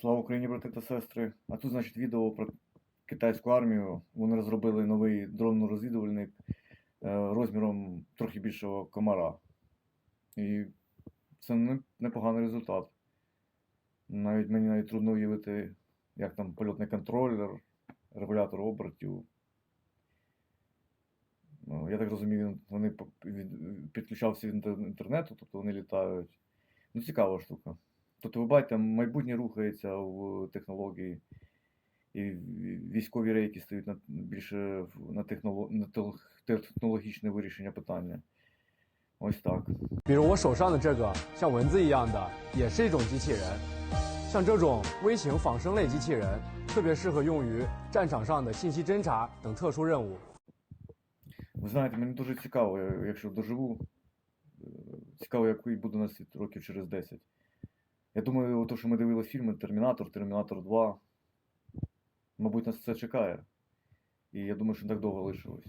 Слава Україні, брати та сестри. А тут, значить, відео про китайську армію. Вони розробили новий дрон-розвідувальник е, розміром трохи більшого комара. І це непоганий результат. Навіть мені навіть трудно уявити, як там польотний контролер, регулятор обертів. Ну, я так розумію, вони підключався від інтернету, тобто вони літають. Ну, цікава штука. Тобто, ви бачите, майбутнє рухається в технології, і військові рейки стають на, більше в- на, техноло, на тех- технологічне вирішення питання. Ось так.比如我手上的这个像蚊子一样的，也是一种机器人。像这种微型仿生类机器人，特别适合用于战场上的信息侦查等特殊任务。 Ви знаєте, мені дуже цікаво, я- якщо доживу, е, цікаво, який буде на світ років через 10. Я думаю, то, що ми дивилися фільми Термінатор, Термінатор 2, мабуть, нас це чекає. І я думаю, що так довго лишилось.